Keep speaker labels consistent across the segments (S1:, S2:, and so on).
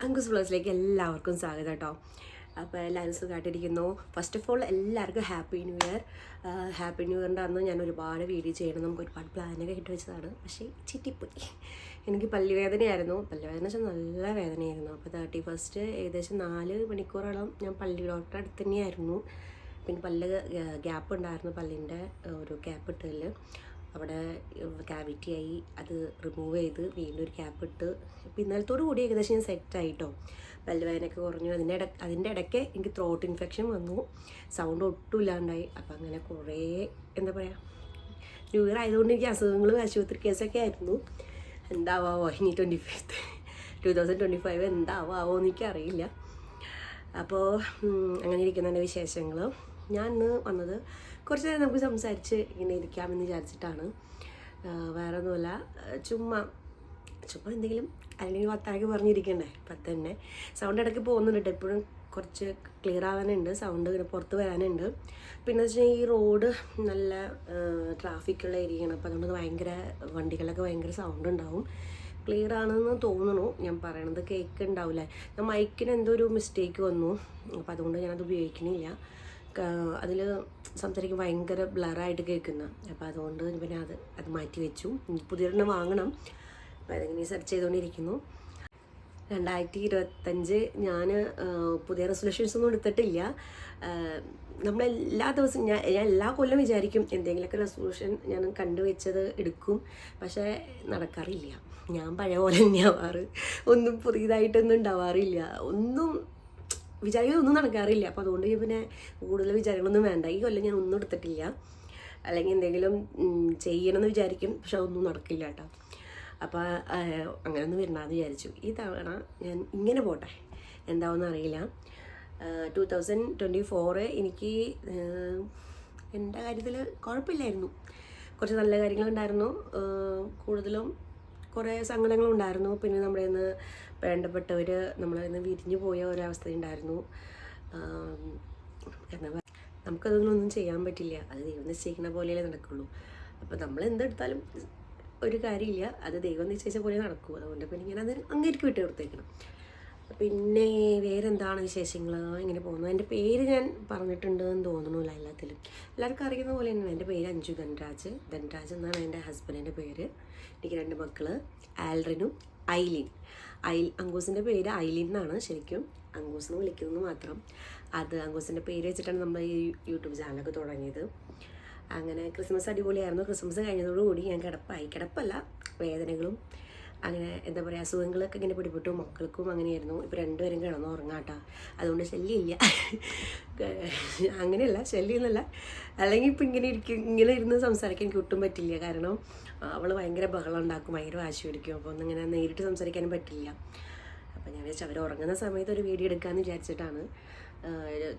S1: വ്ലോഗ്സിലേക്ക് എല്ലാവർക്കും സ്വാഗതം കേട്ടോ അപ്പോൾ എല്ലാവരും സുഖമായിട്ടിരിക്കുന്നു ഫസ്റ്റ് ഓഫ് ഓൾ എല്ലാവർക്കും happy new year happy new ഇയറിന്റെ അന്ന് ഞാൻ ഒരുപാട് വീഡിയോ ചെയ്യണം. നമുക്ക് ഒരുപാട് പ്ലാനൊക്കെ ഇട്ട് വെച്ചതാണ്. പക്ഷേ ചിറ്റിപ്പോയി. എനിക്ക് പല്ലുവേദനയായിരുന്നു പല്ലുവേദന വെച്ചാൽ നല്ല വേദനയായിരുന്നു. അപ്പോൾ തേർട്ടി ഫസ്റ്റ് ഏകദേശം നാല് മണിക്കൂറോളം ഞാൻ പല്ലി ഡോക്ടറെ അടുത്ത് തന്നെയായിരുന്നു. പിന്നെ പല്ല് ഗ്യാപ്പ് ഉണ്ടായിരുന്നു പല്ലിന്റെ ഒരു ഗ്യാപ്പ് ഇട്ടതിൽ അവിടെ ക്യാവിറ്റി ആയി അത് റിമൂവ് ചെയ്ത് വീണ്ടും ഒരു ക്യാപ്പ് ഇട്ട് ഇപ്പം ഇന്നലത്തോടു കൂടി ഏകദേശം ഞാൻ സെറ്റായിട്ടോ പല്ലുവേദനയൊക്കെ കുറഞ്ഞു. അതിന്റെ ഇട അതിന്റെ ഇടയ്ക്ക് എനിക്ക് ത്രോട്ട് ഇൻഫെക്ഷൻ വന്നു. സൗണ്ട് ഒട്ടും ഇല്ലാണ്ടായി. അപ്പം അങ്ങനെ കുറേ എന്താ പറയുക ന്യൂ ഇയർ ആയതുകൊണ്ട് എനിക്ക് അസുഖങ്ങളും ആശുപത്രി കേസൊക്കെ ആയിരുന്നു. എന്താവാവോ ഇനി twenty five two thousand twenty five എന്താവാവോ എനിക്കറിയില്ല. അപ്പോൾ അങ്ങനെ ഇരിക്കുന്നതിന്റെ വിശേഷങ്ങൾ. ഞാൻ ഇന്ന് വന്നത് കുറച്ച് നേരം നമുക്ക് സംസാരിച്ച് ഇങ്ങനെ ഇരിക്കാമെന്ന് വിചാരിച്ചിട്ടാണ്. വേറെ ഒന്നുമല്ല ചുമ്മാ ചുമ്മാ എന്തെങ്കിലും അല്ലെങ്കിൽ പത്താക്കി പറഞ്ഞിരിക്കണ്ടേ? ഇപ്പം തന്നെ. സൗണ്ട് ഇടയ്ക്ക് പോകുന്നുണ്ട് എപ്പോഴും കുറച്ച് ക്ലിയർ ആവാനുണ്ട്. സൗണ്ട് ഇങ്ങനെ പുറത്ത് വരാനുണ്ട്. പിന്നെ വെച്ചാൽ ഈ റോഡ് നല്ല ട്രാഫിക്കുള്ള ഏരിയയാണ് അപ്പോൾ അതുകൊണ്ട് ഭയങ്കര വണ്ടികളൊക്കെ ഭയങ്കര സൗണ്ട് ഉണ്ടാവും. ക്ലിയർ ആണെന്ന് തോന്നുന്നു. ഞാൻ പറയണത് കേക്ക് ഉണ്ടാവില്ല ഞാൻ മൈക്കിന് എന്തോ ഒരു മിസ്റ്റേക്ക് വന്നു. അപ്പോൾ അതുകൊണ്ട് ഞാനത് ഉപയോഗിക്കണില്ല. അതിൽ സംസാരിക്കും ഭയങ്കര ബ്ലറായിട്ട് കേൾക്കുന്ന. അപ്പോൾ അതുകൊണ്ട് പിന്നെ അത് അത് മാറ്റി വെച്ചു. പുതിയൊരെണ്ണം വാങ്ങണം. അപ്പോൾ അതിങ്ങനെ സെർച്ച് ചെയ്തുകൊണ്ടിരിക്കുന്നു രണ്ടായിരത്തി ഇരുപത്തഞ്ച് ഞാൻ പുതിയ റെസൊല്യൂഷൻസ് ഒന്നും എടുത്തിട്ടില്ല. നമ്മളെല്ലാ ദിവസവും ഞാൻ ഞാൻ എല്ലാ കൊല്ലം വിചാരിക്കും എന്തെങ്കിലുമൊക്കെ റെസൊല്യൂഷൻ ഞാൻ കണ്ടുവച്ചത് എടുക്കും. പക്ഷേ നടക്കാറില്ല. ഞാൻ പഴയ പോലെ തന്നെയാവാറ്. ഒന്നും പുതിയതായിട്ടൊന്നും ഉണ്ടാവാറില്ല. ഒന്നും വിചാരിക്കുന്നത് ഒന്നും നടക്കാറില്ല. അപ്പോൾ അതുകൊണ്ട് പിന്നെ കൂടുതൽ വിചാരങ്ങളൊന്നും വേണ്ട. ഈ കൊല്ലം ഞാൻ ഒന്നും എടുത്തിട്ടില്ല. അല്ലെങ്കിൽ എന്തെങ്കിലും ചെയ്യണമെന്ന് വിചാരിക്കും. പക്ഷെ അതൊന്നും നടക്കില്ല കേട്ടോ. അപ്പോൾ അങ്ങനെയൊന്നും വരണമെന്ന് വിചാരിച്ചു. ഈ തവണ ഞാൻ ഇങ്ങനെ പോട്ടെ. എന്താവെന്ന് അറിയില്ല. ടു തൗസൻഡ് ട്വന്റി ഫോറ് എനിക്ക് എന്റെ കാര്യത്തിൽ കുഴപ്പമില്ലായിരുന്നു. കുറച്ച് നല്ല കാര്യങ്ങളുണ്ടായിരുന്നു. കൂടുതലും കുറേ സങ്കടങ്ങളുണ്ടായിരുന്നു. പിന്നെ നമ്മുടെ നിന്ന് വേണ്ടപ്പെട്ടവർ നമ്മളിൽ നിന്ന് വിരിഞ്ഞു പോയ ഒരവസ്ഥ ഉണ്ടായിരുന്നു. എന്താ നമുക്കതൊന്നും ചെയ്യാൻ പറ്റില്ല. അത് ദൈവം നിശ്ചയിക്കുന്ന പോലെയല്ലേ നടക്കുള്ളൂ. അപ്പോൾ നമ്മൾ എന്തെടുത്താലും ഒരു കാര്യമില്ല. അത് ദൈവം നിശ്ചയിച്ച പോലെ നടക്കും. അതുകൊണ്ട് പിന്നെ ഇങ്ങനെ അത് അങ്ങേക്ക് വിട്ട് കൊടുത്തേക്കണം. പിന്നെ വേറെന്താണ് വിശേഷങ്ങൾ ഇങ്ങനെ പോകുന്നു. എന്റെ പേര് ഞാൻ പറഞ്ഞിട്ടുണ്ട് എന്ന് തോന്നുന്നില്ല എല്ലാത്തിലും. എല്ലാവർക്കും അറിയുന്ന പോലെ തന്നെയാണ്. എന്റെ പേര് അഞ്ജു ധൻരാജ്. ധൻരാജ് എന്നാണ് എന്റെ ഹസ്ബൻഡിന്റെ പേര്. എനിക്ക് രണ്ട് മക്കൾ. ആൽറിനും ഐലിൻ. ഐൽ അങ്കൂസിന്റെ പേര് ഐലിൻ എന്നാണ് ശരിക്കും. അങ്കൂസ് എന്ന് വിളിക്കുന്നത് മാത്രം. അത് അങ്കൂസിന്റെ പേര് വെച്ചിട്ടാണ് നമ്മൾ ഈ യൂട്യൂബ് ചാനലൊക്കെ തുടങ്ങിയത്. അങ്ങനെ ക്രിസ്മസ് അടിപൊളിയായിരുന്നു. ക്രിസ്മസ് കഴിഞ്ഞതോടുകൂടി ഞാൻ കിടപ്പായി. കിടപ്പല്ല വേദനകളും അങ്ങനെ എന്താ പറയുക അസുഖങ്ങളൊക്കെ ഇങ്ങനെ പിടിപെട്ടു. മക്കൾക്കും അങ്ങനെയായിരുന്നു. ഇപ്പോൾ രണ്ടുപേരും കിടന്നു ഉറങ്ങാട്ടാ അതുകൊണ്ട് ശല്യമില്ല. അങ്ങനെയല്ല ശല്യമൊന്നുമല്ല അല്ലെങ്കിൽ ഇപ്പം ഇങ്ങനെ ഇരിക്കും ഇങ്ങനെ ഇരുന്ന് സംസാരിക്കാൻ എനിക്ക് ഒട്ടും പറ്റില്ല. കാരണം അവൾ ഭയങ്കര ബഹളം ഉണ്ടാക്കും ഭയങ്കര വാശി പിടിക്കും. അപ്പോൾ ഒന്നും ഇങ്ങനെ നേരിട്ട് സംസാരിക്കാനും പറ്റില്ല. അപ്പം ഞാൻ വെച്ചാൽ അവർ ഉറങ്ങുന്ന സമയത്ത് ഒരു വീഡിയോ എടുക്കാമെന്ന് വിചാരിച്ചിട്ടാണ്.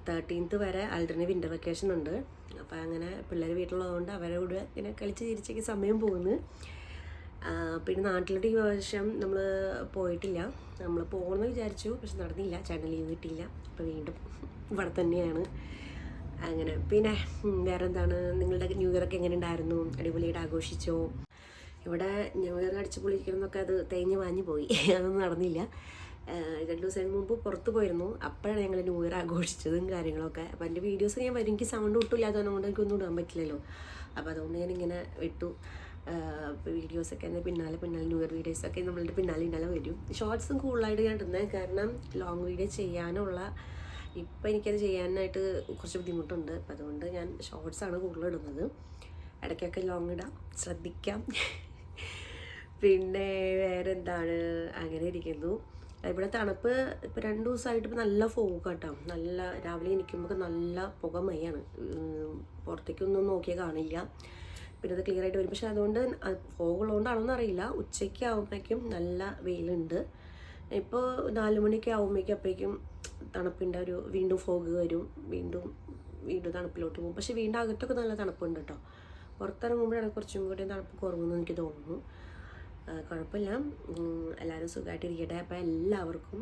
S1: തേർട്ടീൻത്ത് വരെ ആൾട്ടർനേറ്റ് വിന്റർ വെക്കേഷൻ ഉണ്ട്. അപ്പോൾ അങ്ങനെ പിള്ളേർ വീട്ടിലുള്ളതുകൊണ്ട് അവരോട് ഇങ്ങനെ കളിച്ച് ചിരിച്ചേക്ക് സമയം പോകുന്നു. പിന്നെ നാട്ടിലോട്ട് ഈ പ്രാവശ്യം നമ്മൾ പോയിട്ടില്ല. നമ്മൾ പോകണമെന്ന് വിചാരിച്ചു പക്ഷെ നടന്നില്ല. ചേട്ടൻ ലീവ് കിട്ടിയില്ല. അപ്പോൾ വീണ്ടും ഇവിടെ തന്നെയാണ്. അങ്ങനെ. പിന്നെ വേറെ എന്താണ് നിങ്ങളുടെ ന്യൂ ഇയർ ഒക്കെ എങ്ങനെ ഉണ്ടായിരുന്നു? അടിപൊളിയായിട്ട് ആഘോഷിച്ചോ? ഇവിടെ ന്യൂ ഇയർ അടിച്ചു പൊളിക്കണമെന്നൊക്കെ അത് തേഞ്ഞ് വാഞ്ഞു പോയി. അതൊന്നും നടന്നില്ല. രണ്ടു ദിവസം മുമ്പ് പുറത്ത് പോയിരുന്നു. അപ്പോഴാണ് ഞങ്ങൾ ന്യൂ ഇയർ ആഘോഷിച്ചതും കാര്യങ്ങളൊക്കെ. അപ്പോൾ എന്റെ വീഡിയോസ് ഞാൻ വരും. എനിക്ക് സൗണ്ട് ഒട്ടും ഇല്ലാത്തതുകൊണ്ട് എനിക്കൊന്നും ഇടാൻ പറ്റില്ലല്ലോ. അപ്പോൾ അതുകൊണ്ട് ഞാനിങ്ങനെ വിട്ടു. ഇപ്പോൾ വീഡിയോസൊക്കെ എന്റെ പിന്നാലെ പിന്നാലെ ന്യൂ ഇയർ വീഡിയോസൊക്കെ നമ്മളുടെ പിന്നാലെ പിന്നാലെ വരും. ഷോർട്സും കൂടുതലായിട്ട് ഞാൻ ഇടുന്നത് കാരണം ലോങ് വീഡിയോ ചെയ്യാനുള്ള ഇപ്പം എനിക്കത് ചെയ്യാനായിട്ട് കുറച്ച് ബുദ്ധിമുട്ടുണ്ട്. അപ്പം അതുകൊണ്ട് ഞാൻ ഷോർട്സാണ് കൂടുതൽ ഇടുന്നത്. ഇടയ്ക്കൊക്കെ ലോങ് ഇടാം ശ്രദ്ധിക്കാം. പിന്നെ വേറെ എന്താണ് അങ്ങനെ ഇരിക്കുന്നു. ഇവിടെ തണുപ്പ് ഇപ്പോൾ രണ്ട് ദിവസമായിട്ട് ഇപ്പോൾ നല്ല ഫോഗ് കേട്ടോ നല്ല രാവിലെ എണീക്കുമ്പോൾ നല്ല പുക മയ്യാണ് ഉം, പുറത്തേക്കൊന്നും നോക്കിയാൽ കാണില്ല. പിന്നെ അത് ക്ലിയർ ആയിട്ട് വരും. പക്ഷെ അതുകൊണ്ട് ഫോഗ് ഉള്ളതുകൊണ്ടാണോന്ന് അറിയില്ല ഉച്ചയ്ക്ക് ആകുമ്പോഴേക്കും നല്ല വെയിലുണ്ട്. ഇപ്പോൾ നാല് മണിയൊക്കെ ആകുമ്പോഴേക്കും അപ്പോഴേക്കും തണുപ്പിന്റെ ഒരു വീണ്ടും ഫോഗ് വരും. വീണ്ടും വീണ്ടും തണുപ്പിലോട്ട് പോകും. പക്ഷെ വീണ്ടും അകത്തൊക്കെ നല്ല തണുപ്പുണ്ട് കേട്ടോ. പുറത്തിറങ്ങുമ്പോഴാണ് കുറച്ചും കൂടി തണുപ്പ് കുറവെന്ന് എനിക്ക് തോന്നുന്നു. കുഴപ്പമില്ല. എല്ലാവരും സുഖമായിട്ടിരിക്കട്ടെ അപ്പോൾ എല്ലാവർക്കും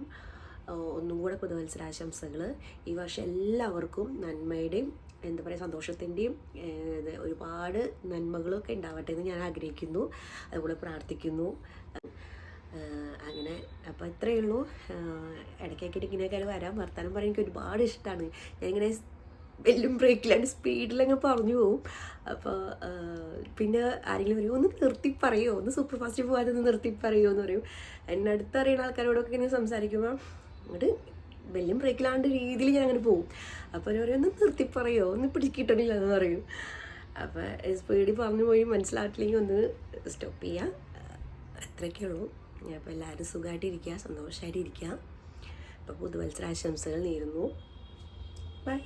S1: ഒന്നും കൂടെ പുതുവത്സരാശംസകൾ ഈ വർഷം എല്ലാവർക്കും നന്മയുടെയും എന്താ പറയുക സന്തോഷത്തിന്റെയും ഒരുപാട് നന്മകളൊക്കെ ഉണ്ടാവട്ടെ എന്ന് ഞാൻ ആഗ്രഹിക്കുന്നു. അതുപോലെ പ്രാർത്ഥിക്കുന്നു. അങ്ങനെ. അപ്പോൾ ഇത്രയേ ഉള്ളൂ. ഇടയ്ക്കൊക്കെ ഇങ്ങനെയൊക്കെ വരാൻ വർത്താനം പറയാൻ എനിക്ക് ഒരുപാട് ഇഷ്ടമാണ് ഞാനിങ്ങനെ വെല്ലും ബ്രേക്കിലാണ് സ്പീഡിലങ്ങ് പറഞ്ഞു പോവും. അപ്പോൾ പിന്നെ ആരെങ്കിലും പറയും ഒന്ന് നിർത്തി പറയുമോ ഒന്ന് സൂപ്പർ ഫാസ്റ്റ് പോകാതെ ഒന്ന് നിർത്തി പറയുമോ എന്ന് പറയും. എന്നെ അടുത്തറിയുന്ന ആൾക്കാരോടൊക്കെ ഇങ്ങനെ സംസാരിക്കുമ്പോൾ അങ്ങോട്ട് വെല്ലും ബ്രേക്കിലാണ്ട് രീതിയിൽ ഞാൻ അങ്ങനെ പോകും അപ്പോൾ അവർ ഒന്ന് നിർത്തി പറയോ? ഒന്ന് പിടിക്കിട്ടണില്ല എന്ന് പറയും. അപ്പോൾ സ്പീഡിൽ പറഞ്ഞു പോയി മനസ്സിലാക്കില്ലെങ്കിൽ ഒന്ന് സ്റ്റോപ്പ് ചെയ്യുക അത്രയൊക്കെ ഉള്ളൂ. അപ്പോൾ എല്ലാവരും സുഖമായിട്ടിരിക്കുക സന്തോഷമായിട്ടിരിക്കുക അപ്പോൾ പുതുവത്സരാശംസകൾ നേരുന്നു. ബൈ